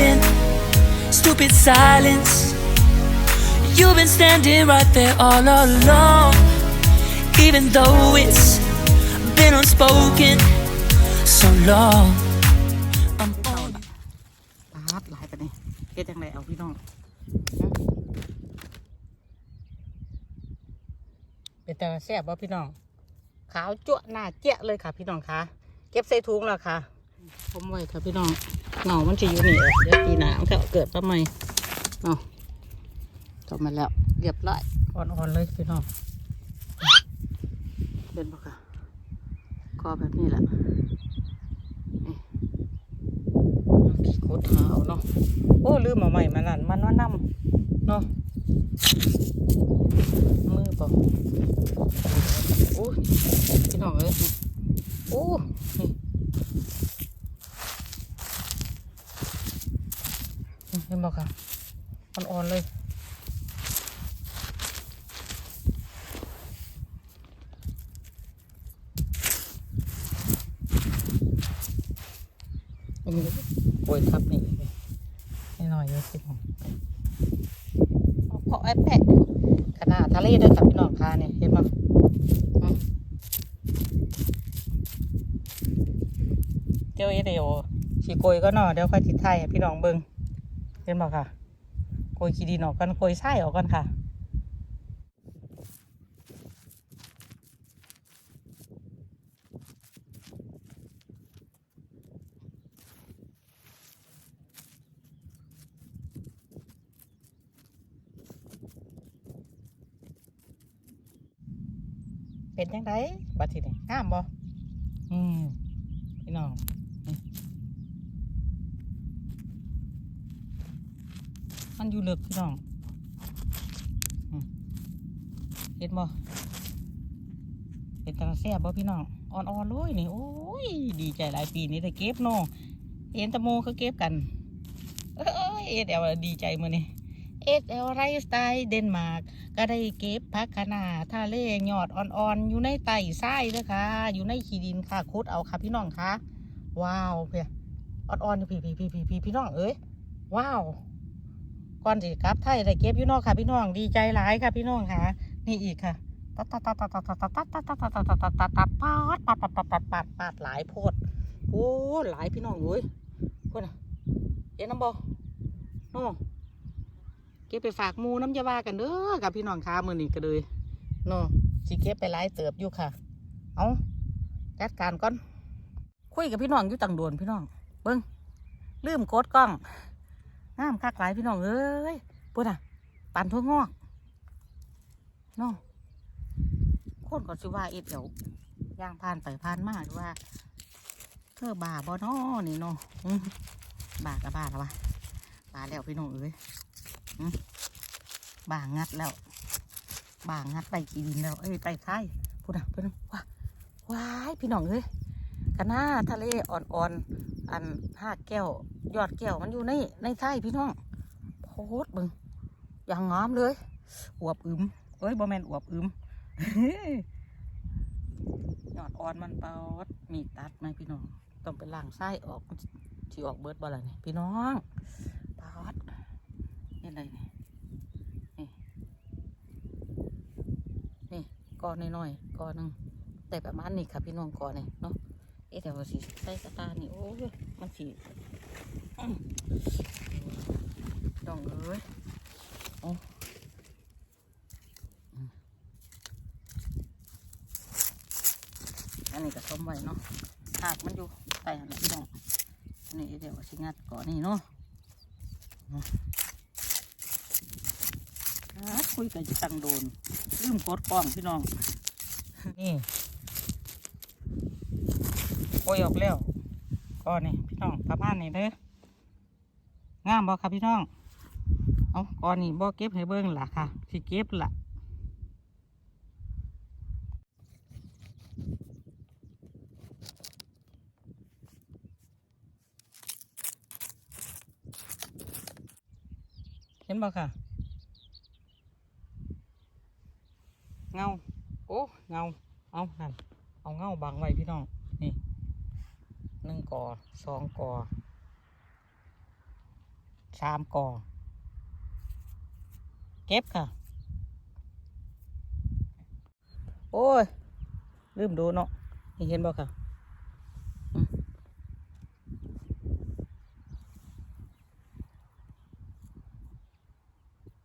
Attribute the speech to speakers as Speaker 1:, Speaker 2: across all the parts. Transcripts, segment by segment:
Speaker 1: been stupid silence. You've been standing right there all along, even though it's been unspoken so long. I'm on
Speaker 2: ปาดหลายไปนี่เฮ็ดจังไดเอาพี่น้อง เป็นแต่แซ่บบ่พี่น้อง ขาวจั่วหน้าเจ๊ะเลยค่ะพี่น้องคะเก็บใส่ถุงแล้วค่ะผมไว้ค่ะพี่น้อง เงามันจะอยู่นี่แหละเดี๋ยวปีหน้ามันก็เกิดมาใหม่เนาะจบมาแล้ว เรียบร้อย อ่อนๆเลยพี่น้องเป็นปะค่ะกอแบบนี้แหละนี่ขี้โคตรเท้าเนาะ โอ้ลืมเอาใหม่มานั่นมันว่านำเนาะ มือเปล่าโอ้ยพี่น้องเอ้ยนี่โอ้นี่ เห็ นบอกค่ะอ่อนๆเลยอันนี้โอยทับนี่ให้หน่อยเยอะสิผมเพาะไอ้แปะขนาดทะเลด้วยกับพี่น้องคาเนี่ยเห็นมั้เจ้าเอเดียวสีโกยก็หน่อเดี๋ยวค่อยติดไทายให้พี่น้องเบิง เห็นบอกค่ะโกยขี้ดินออกกันโกยไส้ออกกันค่ะเป็นยังไงบัดทีนี้งามบ่อืมพี่น้อง มันอยู่เลึกพี่น้องเห็นบ่เป็นตาแซ่บบ่พี่น้องอ่อนๆเลยนี่โอ้ยดีใจหลายปีนี้ได้เก็บเนาะเห็นตะโมเขาเก็บกันเอ้ยเอ็ดเอลดีใจมือนี่เอ็ดเอลไรสไตล์เดนมาร์กก็ได้เก็บผักคะน้าทะเลยอดอ่อนๆอยู่ในไต่ไส้เด้อค่ะ อยู่ในขี้ดินค่ะคุดเอาค่ะพี่น้องค่ะว้าวเพียอ่อนๆอยู่พี่พี่พี่พี่พี่พี่น้องเอ้ยว้าว ก่อนสิกลับไทยได้เก็บอยู่เนอกค่ะพี่น้องดีใจหลายค่ะพี่น้องค่ะ นี่อีกค่ะตัดตัดตัดตัดตัดตัดตัดตัดตัดตัดตัดตัดตัดตัดตัดปาดปัดปัดปัดปัดปัดปัดหลายโพดโอ้หลายพี่น้องเอ้ยพวกน่ะเห็นน้ำบ่โน่เก็บไปฝากหมูน้ำยาว่ากันเด้อกับพี่น้องค้ามือนี่ก็เลยเนาะสิเก็บไปหลายเติบอยู่ค่ะ เอาจัดการก่อนคุยกับพี่น้องอยู่ต่างโดนพี่น้อง เบิ้งลืมกดกล้อง งามคักหลายพี่น้องเอ้ยพูดอะปันทั่วงอกเนาะคนก็สิว่าเอ็ดเดี๋ยวย่างผ่านไปผ่านมาหรือว่าเธอบาบ่นอนี่นาะอืมบากับบ้าแล้ววะบาแล้วพี่น้องเอ้ยบ่างัดแล้วบ่างัดไปกินแล้วเอ้ยไปท้ายพูดนะพื่อนว้าว้ายพี่น้องเอ้ยกันหน้าทะเลอ่อนๆ อันห้าแก้วยอดแก้วมันอยู่ในในท้พี่น้องโพดบึงอย่างงามเลยอวบอึมเอ้ยบอแมนอวบอึมยอดอ่อนมันเปาดมีตัดไหมพี่น้อง ต้องไปล้างไส้ออกที่ออกเบิร์ดบ่ล่ะนี่พี่น้องปาดนี่อะไรนี่นี่ก้อนน้อยๆก้อนนึงแต่ประมาณนี้ค่ะพี่น้องก้อนนี่เนาะ เอ๊แต่ว่าสีใส่สตาร์นี่โอ้ยมันสีดองเอ้ยโอ้ยอันนี้ก็ต้มไว้เนาะหากมันอยู่ใต้อันนี้พี่น้องอันนี้เดี๋ยวว่าสิงัดก่อนนี่เนาะเนาะอ่าคุยกันจะตั้งโดนลืมกดกล้องพี่น้องนี่ ยออกแล้วก็นี่พี่น้องประมาณนี้เด้องามบ่ค่ะพี่น้องเอาก้อนนี้บ่เก็บให้เบิ่งล่ะค่ะสิเก็บล่ะเห็นบ่ค่ะ เงา โอ้ เงา เอานั่นเอาเงาบังไว้พี่น้อง หนึ่งกอสองกอสามกอเก็บค่ะ โอ้ย ลืมดูเนาะเห็นบ่ค่ะอืม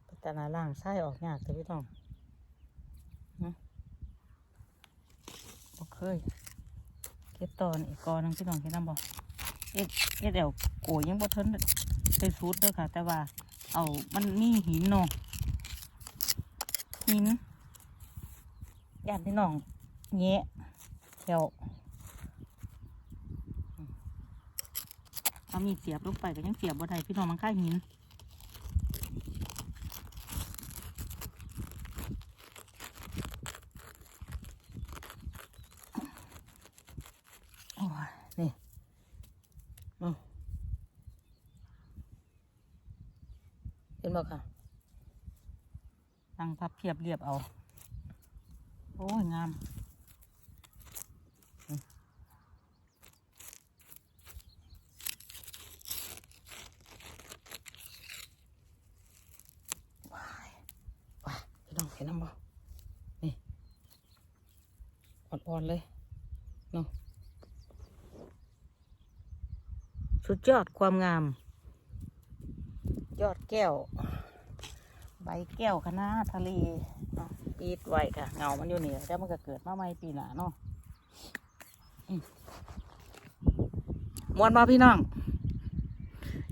Speaker 2: พัฒนาล่างไส้ออกยากแต่พี่ต้องนะบ่เค เก็บตอนอีกกอนึงพี่น้องเห็นน้ำบ่เอ็ดเอ็ดเดี๋ยวโกยยังบ่ทันไปสูดเด้อค่ะ แต่ว่า เอามันมีหินเนาะหินย่านพี่น้องแงะแถวเอามีเสียบลงไปก็ยังเสียบบ่ได้พี่น้องมันค่าหินโอ้ยนี่อืมเห็นบ่ค่ะ นั่งพับเพียบเรียบเอา โอ้ย งามว้ายว้าพี่น้องเห็นน้ำบ่นี่อ่อนๆเลยเนาะสุดยอดความงาม ยอดแก้ว ใบแก้วคะน้าทะเลปีดไว้ค่ะ เงามันอยู่นี่แล้วมันก็เกิดมาใหม่ปีหน้าเนาะมวนมาพี่น้อง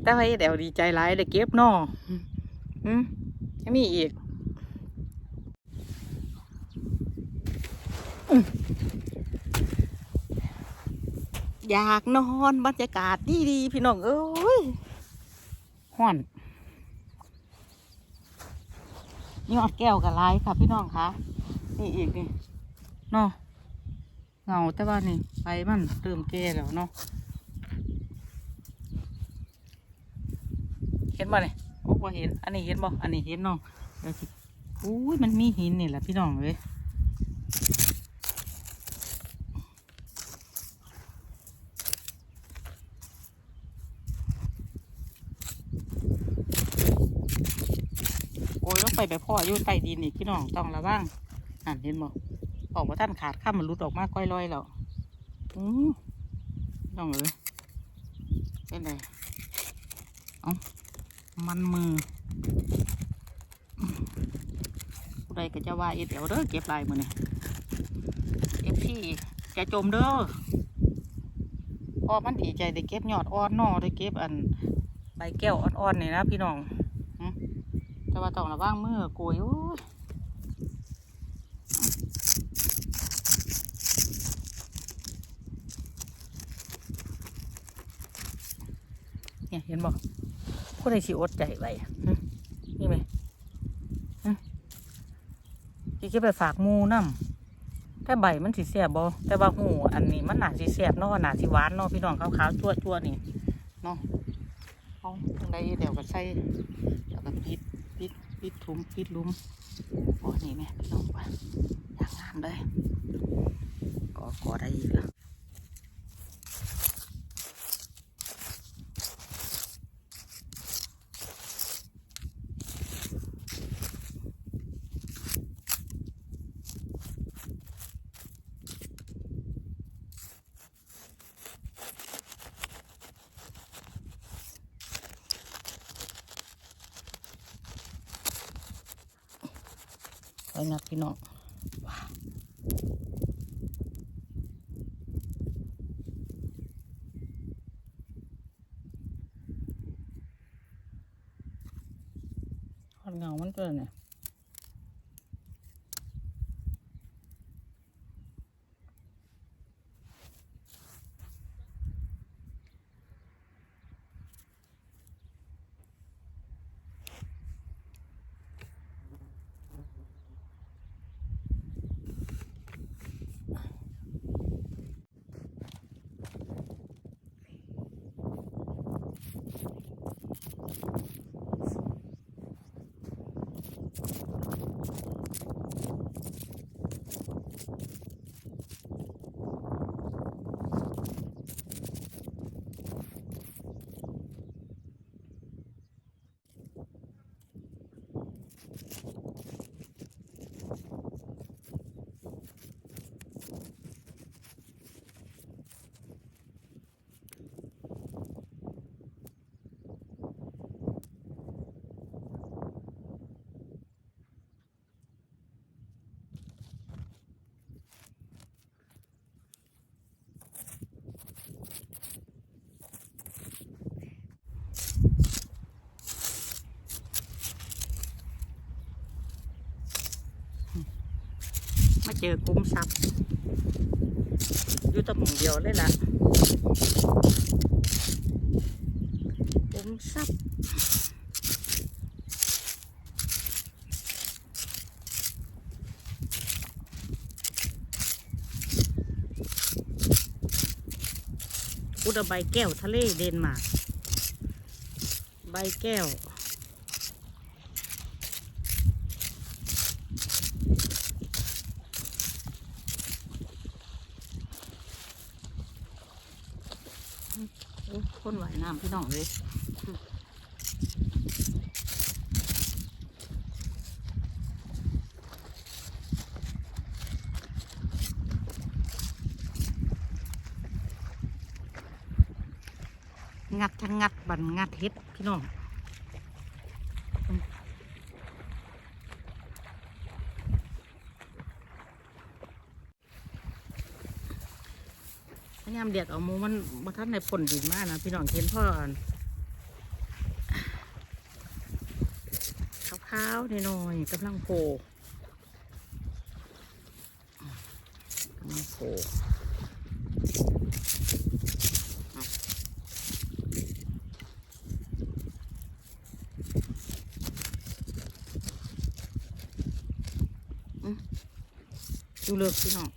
Speaker 2: แต่ว่าเดี๋ยวดีใจหลายได้เก็บเนออืมอืมยังมีอีกอืมอยากนอนบรรยากาศดีดีๆพี่น้องเอ้ยห่อน นี่อดแก้วกับลายค่ะพี่น้องคะนี่อีกนี่เนาะเงาแต่ว่านี่ไปมันเริ่มแก่แล้วเนาะเห็นบ่เนี่ยโอ้บ่เห็น อันนี้เห็นบ่อันนี้เห็นเนาะเดี๋ยวสิอุ้ยมันมีหินนี่แหละพี่น้องเลยโอยไปไปพ่ออยู่ใต้ดินนี่พี่น้องต้องระวังนั่นเห็นบ่ออกมาท่านขาดข้ามมันหลุดออกมาก้อยลอยแล้วอือพี่น้องเอ้ยเป็นไงเอ้ามันมือผู้ใดก็จะว่าเอ็ดเอวเด้อเก็บลายมือนี่เอฟซีจะจมเด้อพอมันดีใจได้เก็บยอดอ่อนนอได้เก็บอันใบแก้วอ่อนๆนี่นะพี่น้อง แต่ว่าต้องระวังมือโกยโอ้ยเนี่ยเห็นบ่ผู้ใดสิอดใจไว้หึนี่ไหมหึสิเก็บไปฝากหมูน้ำแต่ใบมันสิเสียบบ่แต่ว่าหูอันนี้มันหนาสิเสียบเนาะหนาสิหวานเนาะพี่น้องขาวๆชั่วๆนี่เนาะเอาทางใดเดี๋ยวก็ใส่แล้วก็ปิดปิด ถุงปิดลุมโอ้นี่แม่พี่น้องว่าอย่างงามเลยก็ก็ได้อีกแล้ว มาเจอกลุ่มทรัพย์อยู่ตะมองเดียวเลยล่ะกลุ่มทรัพย์อุดรใบแก้วทะเลเดนมาร์กใบแก้ว โอ้ค น้ำพี่น้องเลยงัดทั้งงัดบันงัดเฮ็ดพี่น้องามเดียกเอาหมูมันมาทันในผลดินมากนะพี่น้องเห็นพ่ออันขาวๆหน่อยๆกำลังโผล่กำลังโผล่ดูเลิกพี่น้อง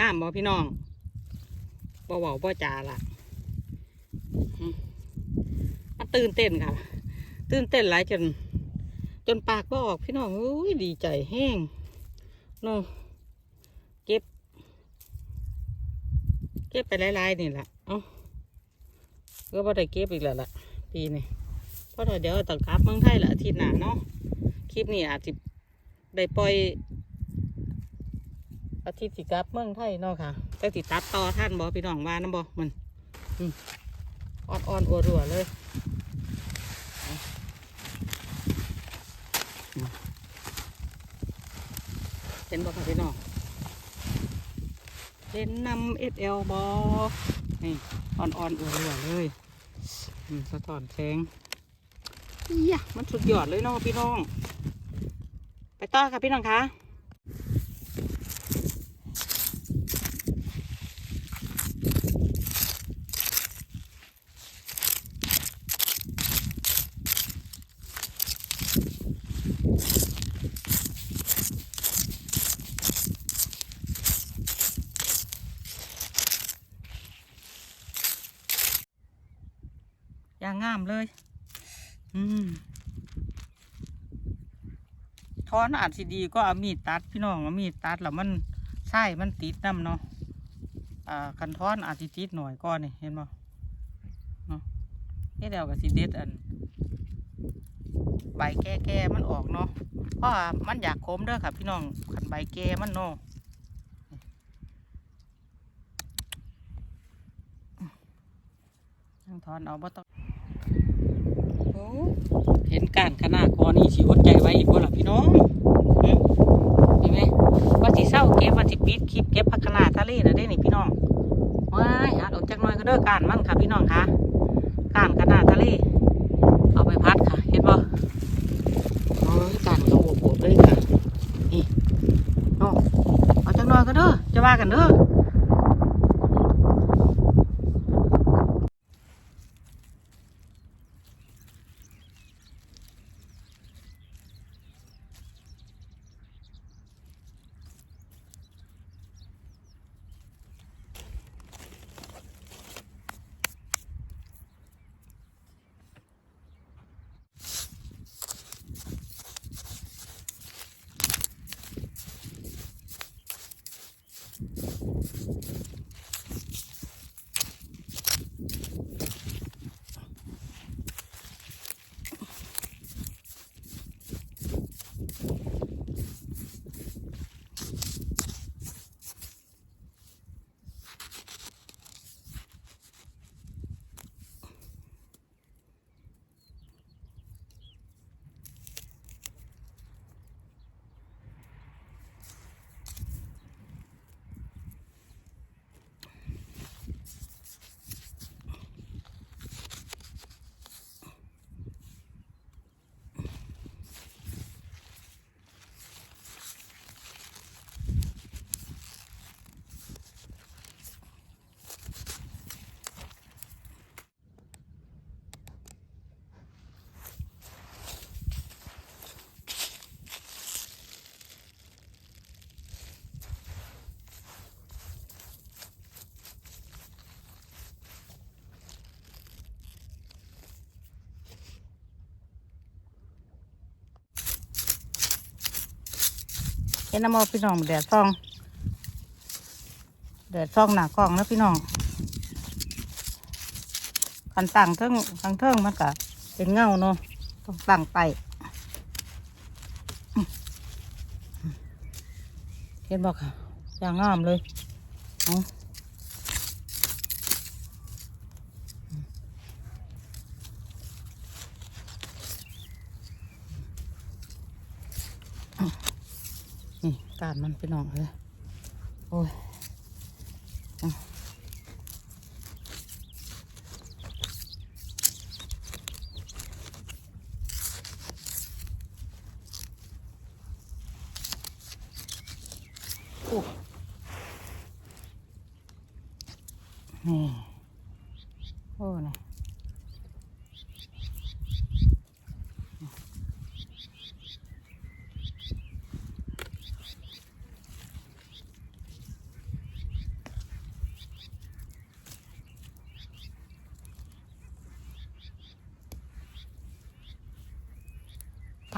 Speaker 2: อ้ามบอพี่น้องบ่เบาบ่จาละมันตื่นเต้นค่ะ ตื่นเต้นหลายจน จนปากบ่ออกพี่น้องอุ้ยดีใจแห้งเนาะเก็บ เก็บไปหลายๆนี่แหละเอ้าก็บ่ได้เก็บอีกแล้วล่ะ ปีนี้เพราะเดี๋ยวต้องกลับเมืองไทยละอาทิตย์หน้าเนาะคลิปนี้อาจจะได้ปล่อย อาทิตย์สิกลับเมืองไทยเนาะค่ะแต่ติตัดต่อท่านบอพี่น้องว่านะบอมันอืมอ่อนอ่อนๆอัวรัวๆเลยอืมเห็นบอกค่ะพี่น้องเล่นนำเอสเอลบอนี่อ่อนอ่อนๆอัวรัวๆเลยอืมสะท้อนแสงเอียะมันสุดยอดเลยเนาะพี่น้อง ไปต่อค่ะพี่น้องคะ ท้อนอาจสิดีก็เอามีดตัดพี่น้องเอามีดตัดแล้วมันใช่มันติดน้ำเนาะอ่าคันท้อนอาจสิติดหน่อยก้อนนี่เห็นบ่เนาะเฮ็ดแล้วก็สิเด็ดอันใบแก่ๆมันออกเนาะเพราะมันอยากคมเด้อค่ะพี่น้องคันใบแก่มันเนาะยังถอนเอาบ่ต้อง เห็นการขนาดกอนี่สิอดใจไว้อีกบ่ล่ะพี่น้องเห็นไหมว่าสิเศร้าเก็บว่าสิปิดคลิปเก็บพักขนาดทะเลนะเด้นี่พี่น้องว้ายอาดออกจากน้อยก็เด้อการมั่นค่ะพี่น้องค่ะการขนาดทะเล เอาไปพัดค่ะ เห็นบ่โอ้ยการเขาบวบๆเลยค่ะนี่เนาะเอาจังหน่อยก็เด้อจะว่ากันเด้อ นน้ำมอพี่น้องแดดซองแดดซองหนากล้องนะพี่น้องขันต่างเทิงทางเทิงมันก็เป็นเงาเนาะต้องต่างไปเห็นบอกค่ะอย่างงามเลยเอานมันพี่น้องเลยโอ้ยเอาโอ้นี่โอ้นี่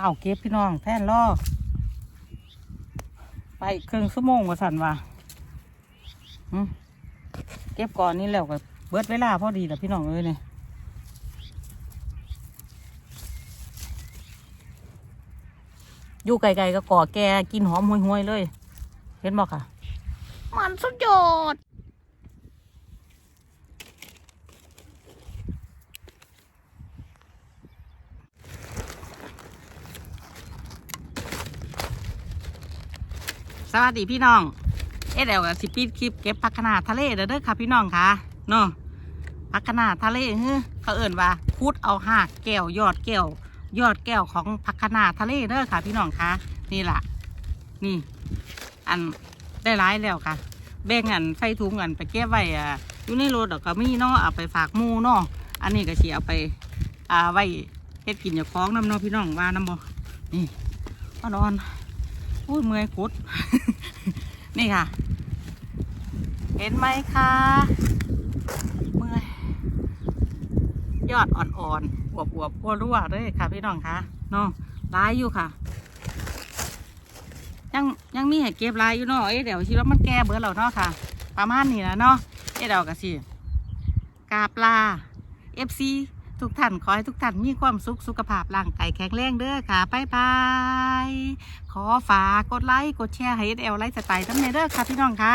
Speaker 2: เต่าเก็บพี่น้องแท่นล่อไปครึ่งชั่วโมงว่าสันว่าเก็บก่อนนี่แล้วก็เบิดเวลาพอดีแหละพี่น้องเอ้ยเนี่ยอยู่ไกลๆก็ก่อแกกินหอมห่วยๆเลย เห็นบอกค่ะ มันสุดยอด สวัสดีพี่น้องเอเดี๋ยวกับสิปีดคลิปเก็บผักคะนาทะเลเด้อเด้อค่ะพี่น้องค่ะเนาะผักคะนาทะเลเฮ้อเขาเอิ่นว่าพูดเอาหากแก้วยอดแก้วยอดแก้วของผักคะนาทะเลเด้อค่ะ พี่น้องค่ะนี่ล่ะนี่ อันได้ร้ายแล้วค่ะแบ่งอันใส่ถุงอันไปเก็บไว้อะอยู่ในรถก็มีเนาะเอาไปฝากมูเนาะอันนี้ก็เสิเอาไปอ่าไว้เฮ็ดกินอย่าคล้องน้ำเนาะพี่น้องว่าน้ำบ่นี่อ่อนๆ อุ้ยเมื่อยกดนี่ค่ะ เห็นไหมคะเมื่อยยอดอ่อนๆอวบๆกัวรั่วๆเลยค่ะ พี่น้องคะเนาะร้ายอยู่ค่ะ ยังยังมีให้เก็บหลายอยู่เนาะเอ๊ะเดี๋ยวคิว่ามันแก่เบิดแล้วเนาะค่ะ ประมาณนี้นะเนาะเอ๊ะเดี๋ยวก็สิกาบลา FC ทุกท่านขอให้ทุกท่านมีความสุขสุขภาพร่างกายแข็งแรงเด้อค่ะบ๊ายบายขอฝากกดไลค์กดแชร์ให้เอลไลฟ์สไตล์ทั้งในเด้อค่ะพี่น้องค่ะ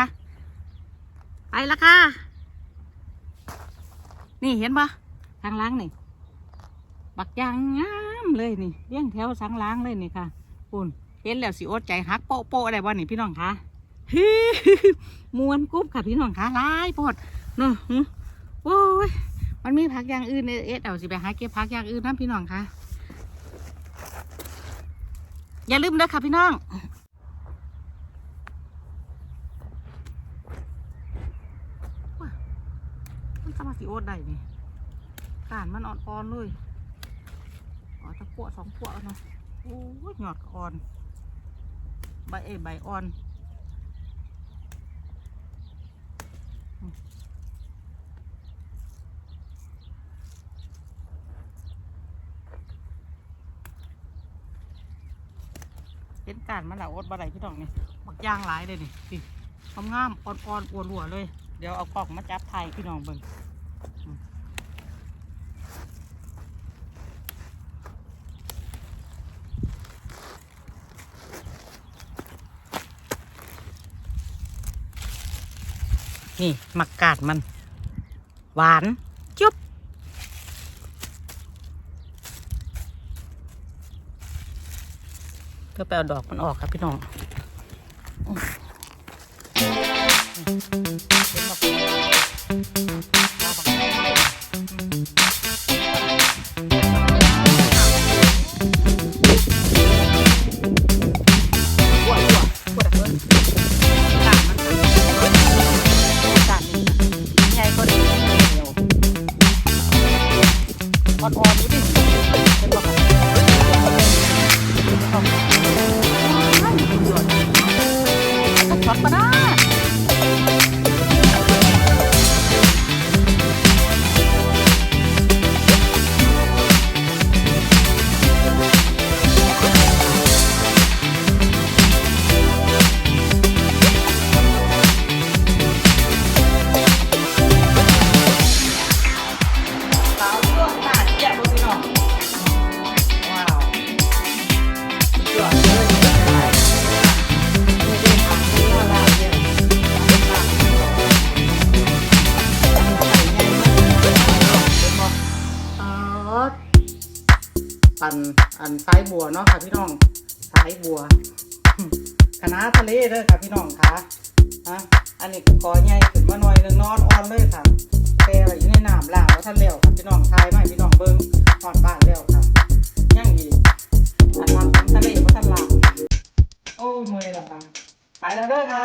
Speaker 2: ไปละค่ะ นี่เห็นปะทางล้างนี่บักยางงามเลยนี่เลี้ยงแถวสังล้างเลยนี่ค่ะคุณเห็นแล้วสิอดใจฮักโปะโปะอะไรบ้านี่พี่น้องคะฮือมวนกุ๊บค่ะพี่น้องคะลายโพดเนาะโอ้ย มันมีผักอย่างอื่นเอ็ดเอาสิไปหาเก็บผักอย่างอื่นนะพี่น้องคะอย่าลืมเด้อค่ะพี่น้องมันสามารถสิโอดได้นี่การมันอ่อนๆเลยอ๋อจะพวสองพวเนาะโอ้ยหยอดอ่อน ใบเอยใบอ่อน เห็นการมันละโอดบะไรพี่น้องนี่บักย่างหลายเลยนี่สิงามๆอ่อนๆอัวๆเลย เดี๋ยวเอากล่องมาจับไทยพี่น้องเบิ่งนี่ มักกาดมัน หวาน จุ๊บเพื่อไปเอาดอกมันออกครับพี่น้องอืมเห็นบอกปวดหัวปวดหัวกาดมันกาดนี่ใหญ่ก็ดีเดียวอ่อนๆดูดิ ปั่นอันสายบัวเนาะค่ะพี่น้องสายบัวคณะทะเลเด้อค่ะพี่น้องค่ะฮะอันนี้ก็กอใหญ่ขึ้นมาหน่อยหนึงนอนอ่อนเลยค่ะแปรไว้อยู่ในน้ำล่างแล้วท่านแล้วค่ะพี่น้องทายมาให้พี่น้องเบิ้งหอดบ้านแล้วค่ะยังอีกอันนั้นทะเลมาท่านล่างโอ้ยเมื่อยแล้วค่ะไปแล้วเด้อค่ะ